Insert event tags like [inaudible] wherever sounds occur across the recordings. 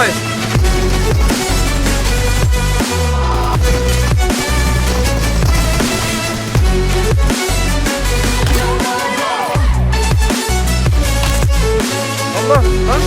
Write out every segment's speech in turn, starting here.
Hayır. Allah lan.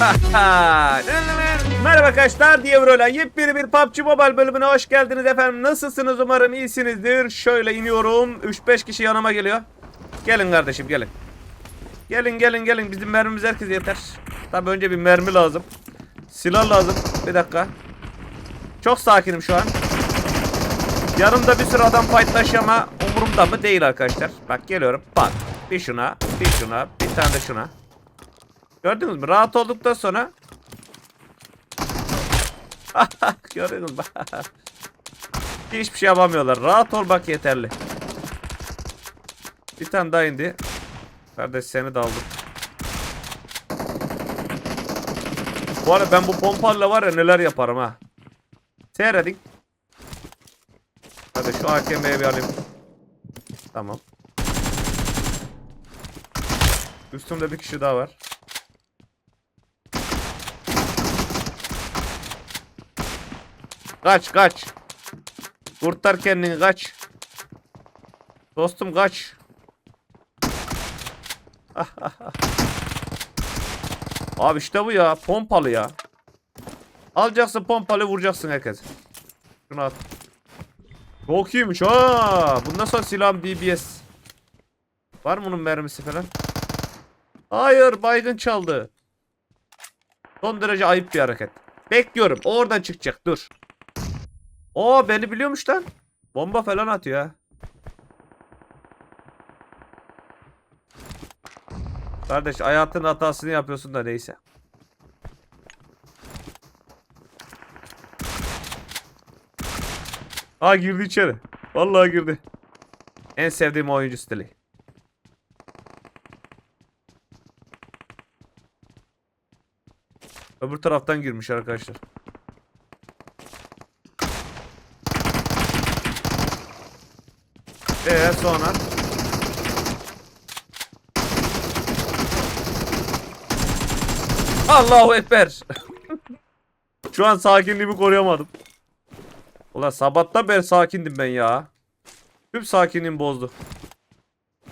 [laughs] Merhaba arkadaşlar diye Euro'yla yepyeni bir PUBG Mobile bölümüne hoş geldiniz efendim. Nasılsınız umarım iyisinizdir. Şöyle iniyorum. 3-5 kişi yanıma geliyor. Gelin kardeşim gelin. Gelin gelin gelin bizim mermimiz herkes yeter. Tabi önce bir mermi lazım. Silah lazım. Bir dakika. Çok sakinim şu an. Yanımda bir sürü adam fightlaşıyor ama umurumda mı değil arkadaşlar. Bak geliyorum. Bak. Bir şuna, bir şuna, bir tane de şuna. Gördünüz mü? Rahat olduktan sonra [laughs] Gördünüz mü? [laughs] Hiçbir şey yapamıyorlar. Rahat ol bak yeterli. Bir tane daha indi. Kardeş seni de. Bu arada ben bu pompayla var ya neler yaparım ha. Seyredin. Hadi şu AKM'ye bir alayım. Tamam. Üstümde bir kişi daha var. Kaç kaç. Kurtar kendini kaç. Dostum kaç. [laughs] Abi işte bu ya. Pompalı ya. Alacaksın pompalı vuracaksın herkes. Şunu at. Çok iyiymiş ha. Bundan sonra silahım DBS. Var mı bunun mermisi falan? Hayır baygın çaldı. Son derece ayıp bir hareket. Bekliyorum. Oradan çıkacak. Dur. Oo beni biliyormuş lan. Bomba falan atıyor ha. Kardeş hayatın hatasını yapıyorsun da neyse. Aa girdi içeri. Vallahi girdi. En sevdiğim oyuncu stili. Öbür taraftan girmiş arkadaşlar. Ee sonra? Allahu Ekber. [laughs] Şu an sakinliğimi koruyamadım. Ulan sabahtan beri sakindim ben ya. Tüm sakinliğimi bozdu.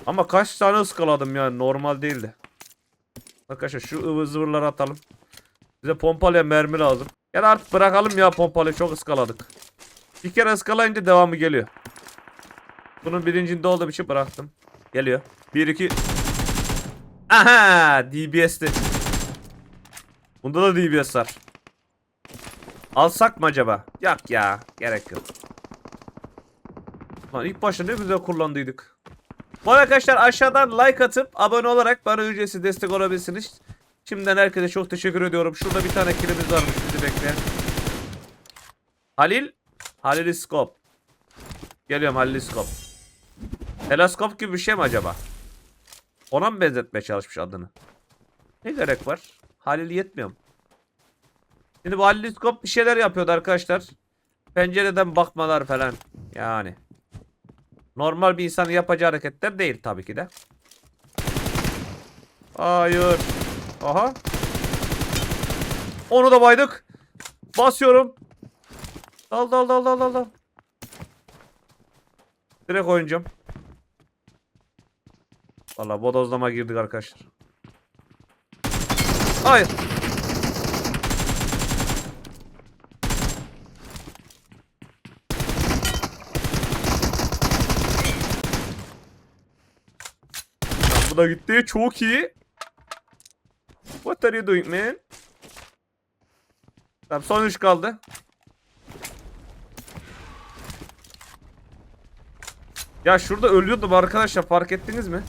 Ama kaç tane ıskaladım yani normal değildi. Arkadaşlar şu ıvır zıvırları atalım. Bize pompalıya mermi lazım. Ya artık bırakalım ya pompalıyı çok ıskaladık. Bir kere ıskalayınca devamı geliyor. Bunun bilincinde olduğum için bıraktım. Geliyor. 1 2 Aha DBS'ti. Bunda da DBS var. Alsak mı acaba? Yok ya. Gerek yok. Lan ilk başta ne güzel kullandıydık. Bu arkadaşlar aşağıdan like atıp abone olarak bana ücretsiz destek olabilirsiniz. Şimdiden herkese çok teşekkür ediyorum. Şurada bir tane kilimiz varmış bizi bekleyen. Halil. Halil Skop. Geliyorum Halil Skop. Teleskop gibi bir şey mi acaba? Ona mı benzetmeye çalışmış adını? Ne gerek var? Halil yetmiyor? Şimdi bu haliskop bir şeyler yapıyordu arkadaşlar. Pencereden bakmalar falan. Yani. Normal bir insanın yapacağı hareketler değil tabii ki de. Hayır. Aha. Onu da baydık. Basıyorum. Dal dal dal dal dal. Direkt oynayacağım. Valla bodozlama girdik arkadaşlar. Hayır. Bu da gitti. Çok iyi. What are you doing man? Tamam son 3 kaldı. Ya şurada ölüyordum arkadaşlar fark ettiniz mi?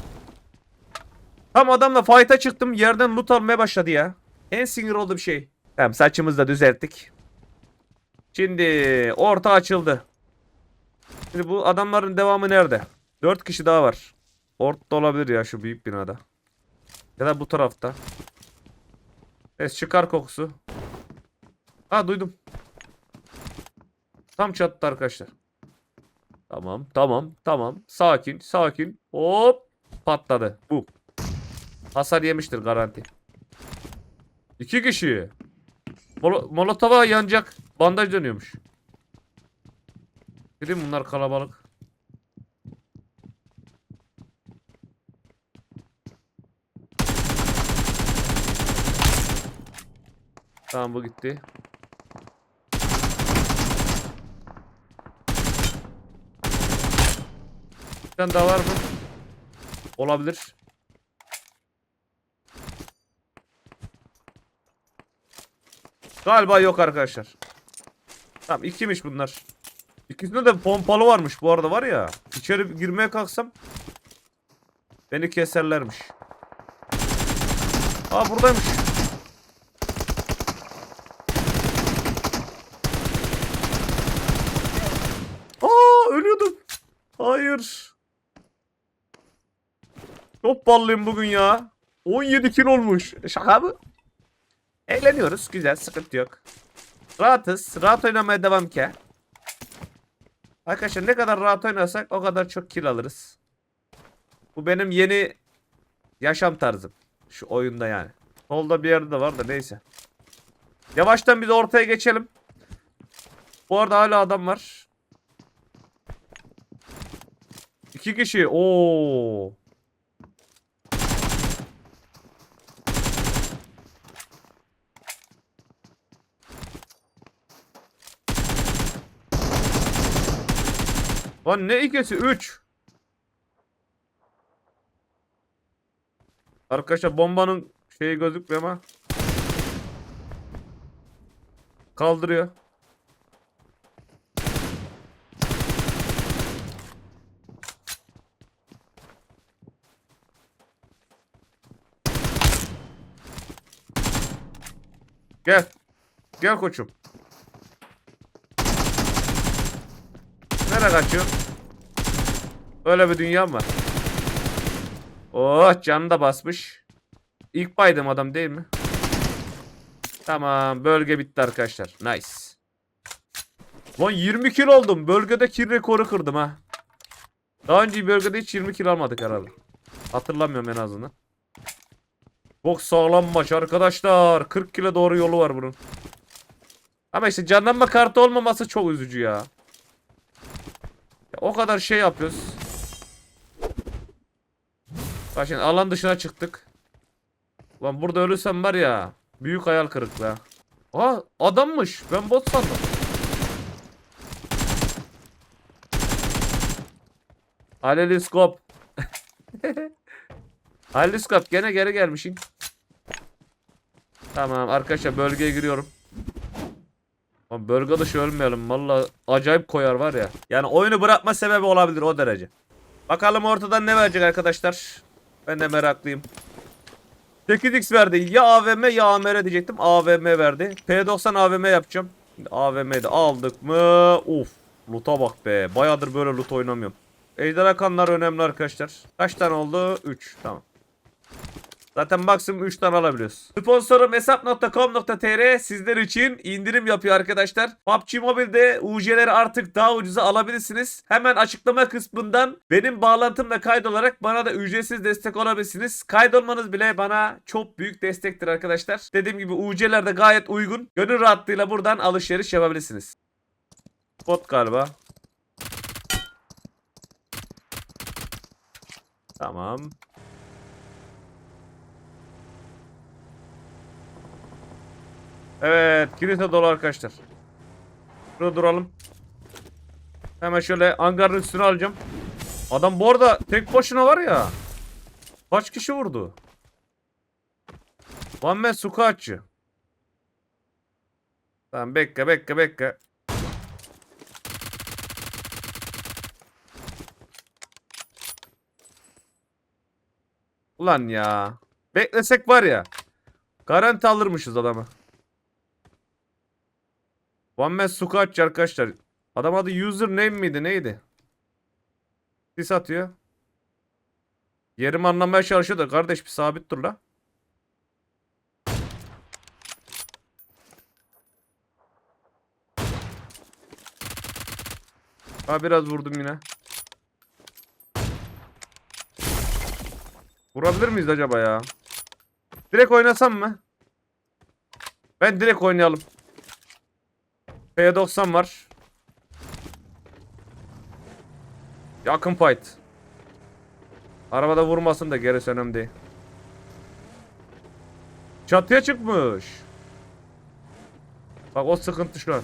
Tam adamla fight'a çıktım yerden loot almaya başladı ya. En sinir oldu bir şey. Tamam saçımızı da düzelttik. Şimdi orta açıldı. Şimdi bu adamların devamı nerede? 4 kişi daha var. Orta olabilir ya şu büyük binada. Ya da bu tarafta. Evet çıkar kokusu. Ha duydum. Tam çattı arkadaşlar. Tamam tamam tamam. Sakin sakin. Hop patladı. Bu. Hasar yemiştir garanti. İki kişi. Mol Molotova yanacak. Bandaj dönüyormuş. Bileyim bunlar kalabalık. Tamam bu gitti. Bir tane daha var mı? Olabilir. Galiba yok arkadaşlar. Tamam ikiymiş bunlar. İkisinde de pompalı varmış bu arada var ya. İçeri girmeye kalksam beni keserlermiş. Aa buradaymış. Aa ölüyordum. Hayır. Çok ballıyım bugün ya. 17 kilo olmuş. Şaka mı? Eğleniyoruz. Güzel. Sıkıntı yok. Rahatız. Rahat oynamaya devam ki. Arkadaşlar ne kadar rahat oynarsak o kadar çok kill alırız. Bu benim yeni yaşam tarzım. Şu oyunda yani. Solda bir yerde de var da neyse. Yavaştan biz ortaya geçelim. Bu arada hala adam var. İki kişi. Oo. Lan ne ikisi? Üç. Arkadaşlar bombanın şeyi gözükmüyor ama. Kaldırıyor. Gel. Gel koçum. Nereye kaçıyorsun? Öyle bir dünya var. Oh canı da basmış. İlk baydım adam değil mi? Tamam bölge bitti arkadaşlar. Nice. Lan 20 kilo oldum. Bölgede kill rekoru kırdım ha. Daha önce bölgede hiç 20 kilo almadık herhalde. Hatırlamıyorum en azından. Çok sağlam maç arkadaşlar. 40 kilo doğru yolu var bunun. Ama işte canlanma kartı olmaması çok üzücü ya. O kadar şey yapıyoruz. Bak şimdi alan dışına çıktık. Lan burada ölürsem var ya. Büyük hayal kırıklığı. Aa adammış. Ben bot sandım. Aleliskop. [laughs] Aleliskop gene geri gelmişsin. Tamam arkadaşlar bölgeye giriyorum. Lan bölge dışı ölmeyelim. Valla acayip koyar var ya. Yani oyunu bırakma sebebi olabilir o derece. Bakalım ortadan ne verecek arkadaşlar. Ben de meraklıyım. 8x verdi. Ya AVM ya AMR diyecektim. AVM verdi. P90 AVM yapacağım. AVM'de aldık mı? Uf. Loot'a bak be. Bayağıdır böyle loot oynamıyorum. Ejderha kanlar önemli arkadaşlar. Kaç tane oldu? 3. Tamam. Zaten maksimum 3 tane alabiliyoruz. Sponsorum hesap.com.tr sizler için indirim yapıyor arkadaşlar. PUBG Mobile'de UC'leri artık daha ucuza alabilirsiniz. Hemen açıklama kısmından benim bağlantımla kaydolarak bana da ücretsiz destek olabilirsiniz. Kaydolmanız bile bana çok büyük destektir arkadaşlar. Dediğim gibi UC'ler de gayet uygun. Gönül rahatlığıyla buradan alışveriş yapabilirsiniz. Bot galiba. Tamam. Evet, kilise dolu arkadaşlar. Burada duralım. Hemen şöyle hangarın üstüne alacağım. Adam bu arada tek başına var ya. Kaç kişi vurdu? One man Sukachi. Tamam bekle bekle bekle. Ulan ya. Beklesek var ya. Garanti alırmışız adamı. One Man Sukaç arkadaşlar. Adam adı username miydi neydi? Sis atıyor. Yerimi anlamaya çalışıyor da kardeş bir sabit dur la. Ha biraz vurdum yine. Vurabilir miyiz acaba ya? Direkt oynasam mı? Ben direkt oynayalım. P90 var. Yakın fight. Arabada vurmasın da gerisi önemli değil. Çatıya çıkmış. Bak o sıkıntı şu an.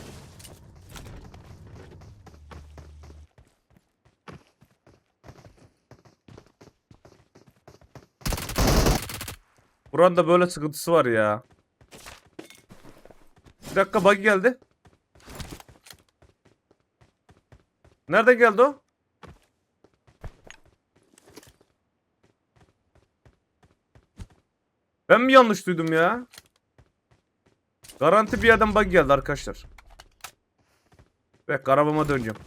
Buranın da böyle sıkıntısı var ya. Bir dakika bug geldi. Nereden geldi o? Ben mi yanlış duydum ya? Garanti bir yerden bug geldi arkadaşlar. Ve arabama döneceğim.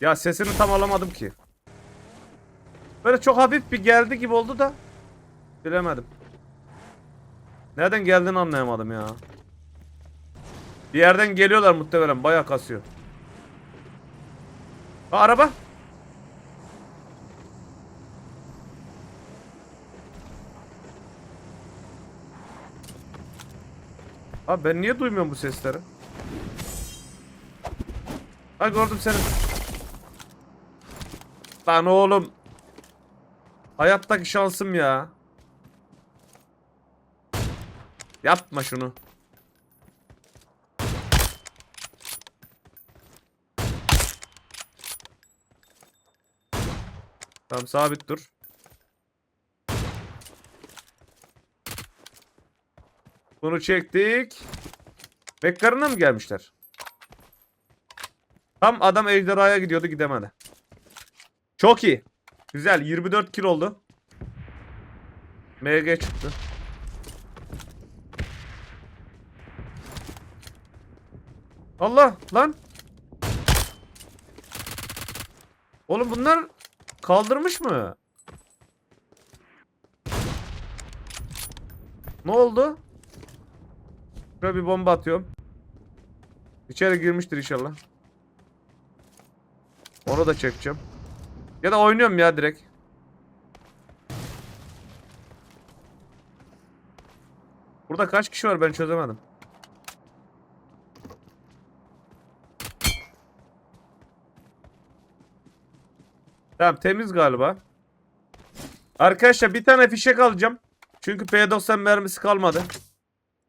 Ya sesini tam alamadım ki. Böyle çok hafif bir geldi gibi oldu da. Bilemedim. Nereden geldiğini anlayamadım ya. Bir yerden geliyorlar muhtemelen. Bayağı kasıyor. Ha, araba. Abi ben niye duymuyorum bu sesleri? Ha gördüm seni. Lan oğlum. Hayattaki şansım ya. Yapma şunu. Tamam sabit dur. Bunu çektik. Bekkarına mı gelmişler? Tam adam ejderhaya gidiyordu gidemedi. Çok iyi. Güzel 24 kill oldu. MG çıktı. Allah lan. Oğlum bunlar kaldırmış mı? Ne oldu? Şuraya bir bomba atıyorum. İçeri girmiştir inşallah. Onu da çekeceğim. Ya da oynuyorum ya direkt. Burada kaç kişi var ben çözemedim. Tamam temiz galiba. Arkadaşlar bir tane fişek alacağım. Çünkü P90 mermisi kalmadı.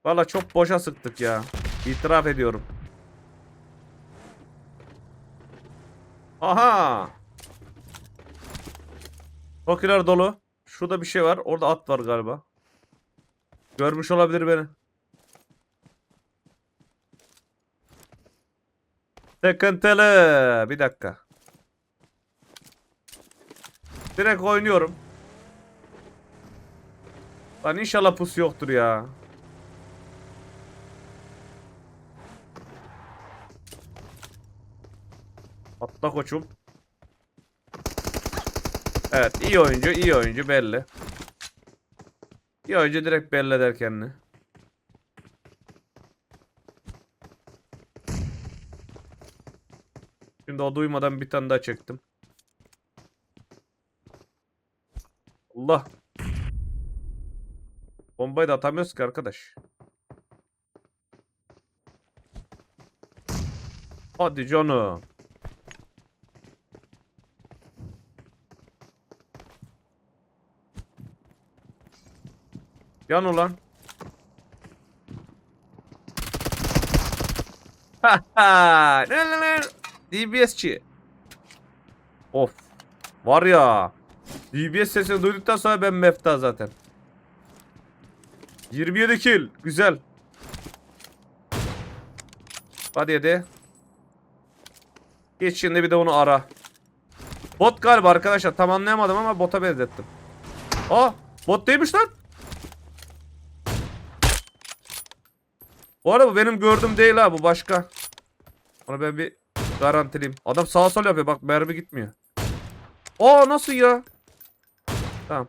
Valla çok boşa sıktık ya. İtiraf ediyorum. Aha. Tokiler dolu. Şurada bir şey var. Orada at var galiba. Görmüş olabilir beni. Sıkıntılı. Bir dakika. Direkt oynuyorum. Lan inşallah pus yoktur ya. Atla koçum. Evet iyi oyuncu iyi oyuncu belli. İyi oyuncu direkt belli eder kendini. Şimdi o duymadan bir tane daha çektim. Allah. Bombayı da atamıyoruz ki arkadaş. Hadi canım. Yan ulan. Ne ne? DBS'çi. Of. Var ya. DBS sesini duyduktan sonra ben mefta zaten. 27 kill. Güzel. Hadi hadi. Geç şimdi bir de onu ara. Bot galiba arkadaşlar. Tam anlayamadım ama bota benzettim. Aa bot değilmiş lan. Bu arada bu benim gördüğüm değil ha bu başka. Onu ben bir garantileyim. Adam sağa sol yapıyor bak mermi gitmiyor. Aa nasıl ya? Tamam.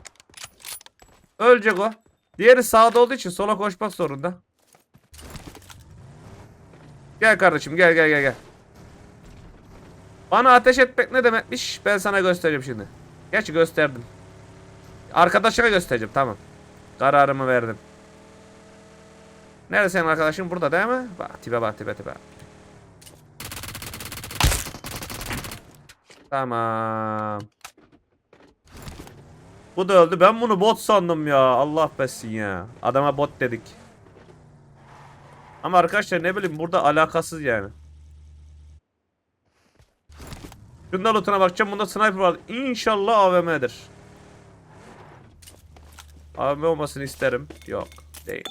Ölecek o. Diğeri sağda olduğu için sola koşmak zorunda. Gel kardeşim gel gel gel gel. Bana ateş etmek ne demekmiş ben sana göstereyim şimdi. Gerçi gösterdim. Arkadaşına göstereceğim tamam. Kararımı verdim. Nerede senin arkadaşın? Burada değil mi? Bak tipe bak tipe tipe. Tamam. Bu da öldü. Ben bunu bot sandım ya. Allah bessin ya. Adama bot dedik. Ama arkadaşlar ne bileyim burada alakasız yani. Şundan lootuna bakacağım. Bunda sniper var. İnşallah AVM'dir. AVM olmasını isterim. Yok. Değil.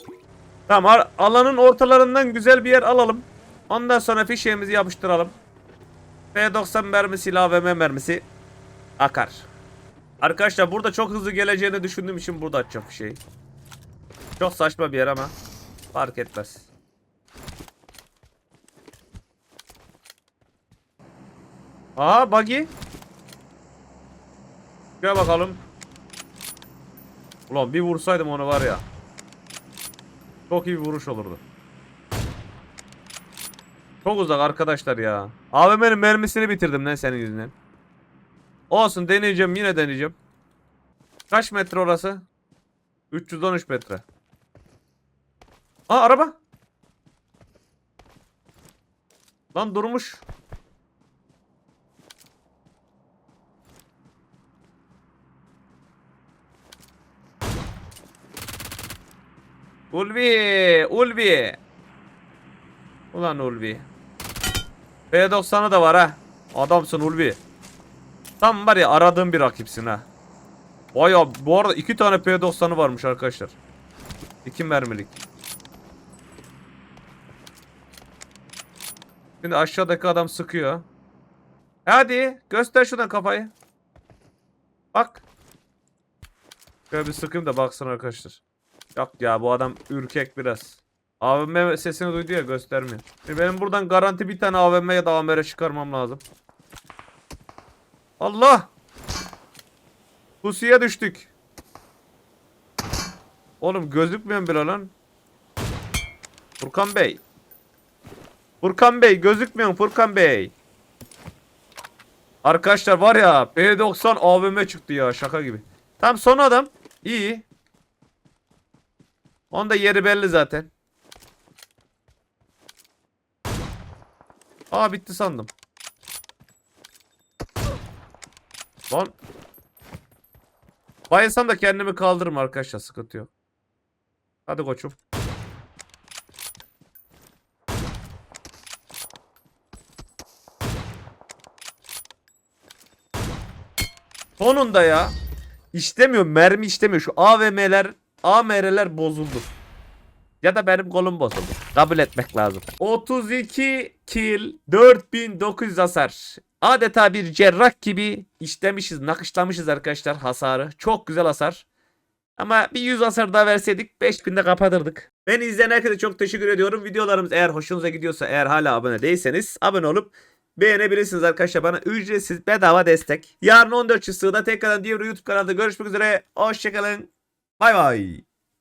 Tamam alanın ortalarından güzel bir yer alalım. Ondan sonra fişeğimizi yapıştıralım. P90 mermisiyle AVM mermisi akar. Arkadaşlar burada çok hızlı geleceğini düşündüğüm için burada açacağım fişeği. Çok saçma bir yer ama fark etmez. Aha buggy. Gel bakalım. Ulan bir vursaydım onu var ya. Çok iyi bir vuruş olurdu. Çok uzak arkadaşlar ya. AVM'nin mermisini bitirdim lan senin yüzünden. Olsun deneyeceğim yine deneyeceğim. Kaç metre orası? 313 metre. Aa araba. Lan durmuş. Ulvi, Ulvi. Ulan Ulvi. P90'ı da var ha. Adamsın Ulvi. Tam var ya aradığım bir rakipsin ha. Baya bu arada iki tane P90'ı varmış arkadaşlar. İki mermilik. Şimdi aşağıdaki adam sıkıyor. Hadi göster şuradan kafayı. Bak. Şöyle bir sıkayım da baksın arkadaşlar. Yok ya bu adam ürkek biraz. AVM sesini duydu ya göstermiyor. Şimdi benim buradan garanti bir tane AVM ya da AMR çıkarmam lazım. Allah! Pusuya düştük. Oğlum gözükmüyor bile lan. Furkan Bey. Furkan Bey gözükmüyor Furkan Bey. Arkadaşlar var ya P90 AVM çıktı ya şaka gibi. Tam son adam. İyi. Onda yeri belli zaten. Aa bitti sandım. Lan. Bayılsam da kendimi kaldırırım arkadaşlar sıkıntı yok. Hadi koçum. Sonunda ya. İşlemiyor mermi işlemiyor. Şu AVM'ler AMR'ler bozuldu. Ya da benim kolum bozuldu. Kabul etmek lazım. 32 kill 4900 hasar. Adeta bir cerrah gibi işlemişiz, nakışlamışız arkadaşlar hasarı. Çok güzel hasar. Ama bir 100 hasar daha verseydik 5000'de kapatırdık. Beni izleyen herkese çok teşekkür ediyorum. Videolarımız eğer hoşunuza gidiyorsa eğer hala abone değilseniz abone olup beğenebilirsiniz arkadaşlar. Bana ücretsiz bedava destek. Yarın 14 Çısı'da tekrardan diğer YouTube kanalında görüşmek üzere. Hoşçakalın. Bay bay.